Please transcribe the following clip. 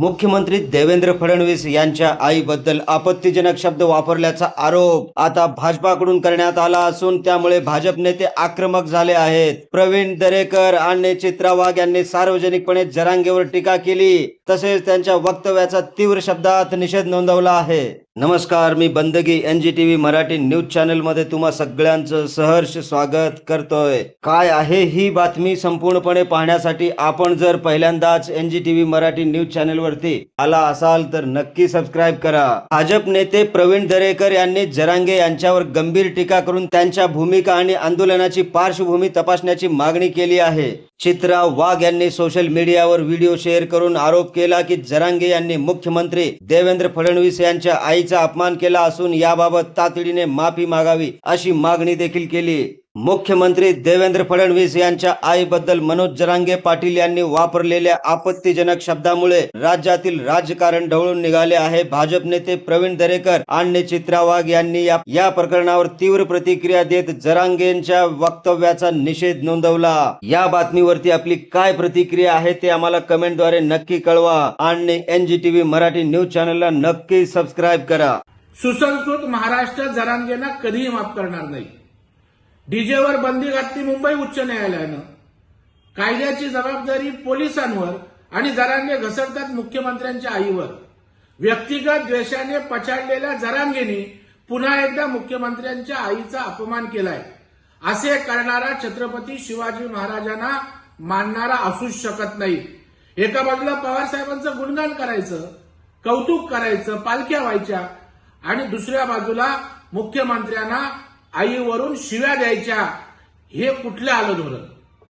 मुख्यमंत्री देवेंद्र फडणवीस यांच्या आईबद्दल आपत्तीजनक शब्द वापरल्याचा आरोप आता भाजपाकडून करण्यात आला असून त्यामुळे भाजप नेते आक्रमक झाले आहेत. प्रवीण दरेकर आणि चित्रा वाघ यांनी सार्वजनिकपणे जरांगेवर टीका केली. तसेच त्यांच्या वक्तव्याचा तीव्र शब्दात निषेध नोंदवला आहे. नमस्कार मी बंदगी N G TV Marathi news चॅनलमध्ये तुम्हा सगळ्यांचं सहर्ष स्वागत करतोय. काय आहे ही बातमी संपूर्णपणे पाहण्यासाठी आपण जर पहिल्यांदाच N G TV Marathi news चॅनलवरती आला असाल तर नक्की सबस्क्राईब करा. भाजप नेते प्रवीण दरेकर यांनी जरांगे यांच्यावर गंभीर टीका करून त्यांच्या भूमिका आणि आंदोलनाची पार्श्वभूमी तपासण्याची मागणी केली आहे. चित्रा वाघ यांनी सोशल मीडियावर व्हिडिओ शेअर करून आरोप केला की जरांगे यांनी मुख्यमंत्री देवेंद्र फडणवीस यांच्या आई आईचा अपमान केला असून याबाबत तातडीने माफी मागावी अशी मागणी देखील केली. मुख्यमंत्री देवेंद्र फडणवीस यांच्या आईबद्दल मनोज जरांगे पाटील यांनी वापरलेल्या आपत्तीजनक शब्दामुळे राज्यातील राजकारण ढवळून निघाले आहे. भाजप नेते प्रवीण दरेकर आणि चित्रा वाघ यांनी या, या प्रकरणावर तीव्र प्रतिक्रिया देत जरांगेंच्या वक्तव्याचा निषेध नोंदवला. या बातमीवरती आपली काय प्रतिक्रिया आहे ते आम्हाला कमेंटद्वारे नक्की कळवा आणि एनजीटीव्ही मराठी न्यूज चॅनलला नक्की सबस्क्राईब करा. सुसंस्कृत महाराष्ट्र जरांगेंना कधीही माफ करणार नाही. डीजेवर बंदी घातली मुंबई उच्च न्यायालयानं. कायद्याची जबाबदारी पोलिसांवर आणि जरांगे घसरतात मुख्यमंत्र्यांच्या आईवर. व्यक्तिगत द्वेषाने पछाडलेल्या जरांगेने पुन्हा एकदा मुख्यमंत्र्यांच्या आईचा अपमान केलाय. असे करणारा छत्रपती शिवाजी महाराजांना मानणारा असूच शकत नाही. एका बाजूला पवार साहेबांचं गुणगान करायचं कौतुक करायचं पालख्या व्हायच्या आणि दुसऱ्या बाजूला मुख्यमंत्र्यांना आईवरून शिव्या द्यायच्या. हे कुठलं आलं धोरण